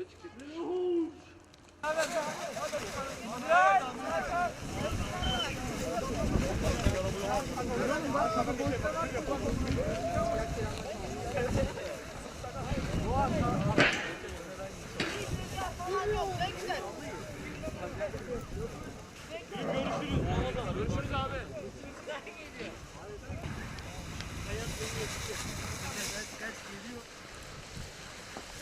öyle çıkıyor. Görüşürüz abi. Hayat beni geçecek. Kaç geliyor?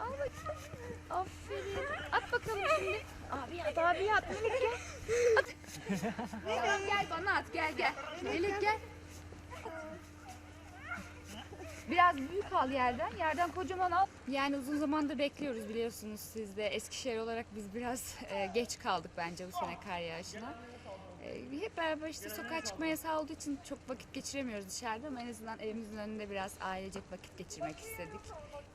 al bakayım. Aferin. At bakalım şimdi. Abi at abi at. Melek gel. At. Tamam, gel bana at gel gel. Melek gel. Biraz büyük al yerden. Yerden kocaman al. Yani uzun zamandır bekliyoruz biliyorsunuz siz de. Eskişehir olarak biz biraz e, geç kaldık bence bu sene kar yağışına. E, hep beraber işte sokağa çıkma yasağı olduğu için çok vakit geçiremiyoruz dışarıda ama en azından evimizin önünde biraz ailecek vakit geçirmek istedik.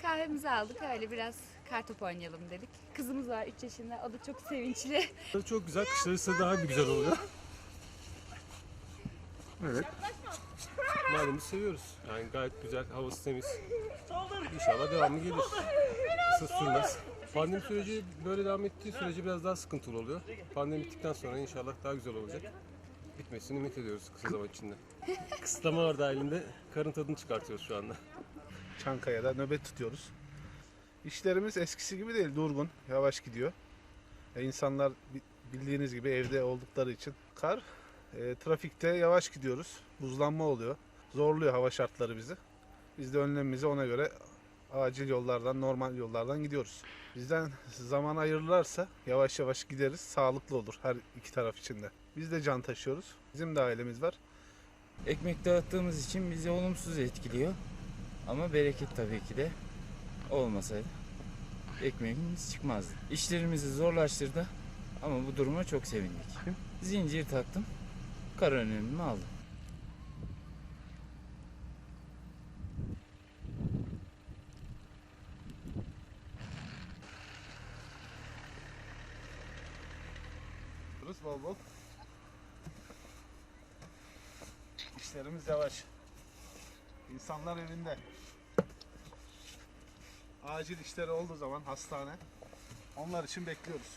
Kahvemizi aldık öyle biraz kartop oynayalım dedik. Kızımız var 3 yaşında o da çok sevinçli. Çok güzel, kışları ise daha bir güzel oluyor. Evet. Madem seviyoruz. Yani gayet güzel, havası temiz. İnşallah devamlı gelir. Sürmez. Pandemi süreci böyle devam ettiği sürece biraz daha sıkıntılı oluyor. Pandemi bittikten sonra inşallah daha güzel olacak. Bitmesini ümit ediyoruz kısa zaman içinde. Kısıtlamalar dahilinde karın tadını çıkartıyoruz şu anda. Çankaya'da nöbet tutuyoruz. İşlerimiz eskisi gibi değil, durgun, yavaş gidiyor. E, insanlar bi- bildiğiniz gibi evde oldukları için kar, e, trafikte yavaş gidiyoruz. Buzlanma oluyor. Zorluyor hava şartları bizi. Biz de önlemimizi ona göre acil yollardan, normal yollardan gidiyoruz. Bizden zaman ayırırlarsa yavaş yavaş gideriz. Sağlıklı olur her iki taraf için de. Biz de can taşıyoruz. Bizim de ailemiz var. Ekmek dağıttığımız için bizi olumsuz etkiliyor. Ama bereket tabii ki de olmasaydı ekmeğimiz çıkmazdı. İşlerimizi zorlaştırdı ama bu duruma çok sevindik. Zincir taktım, kar önlemimi aldım. Bol bol. İşlerimiz yavaş. İnsanlar evinde. Acil işleri olduğu zaman hastane. Onlar için bekliyoruz.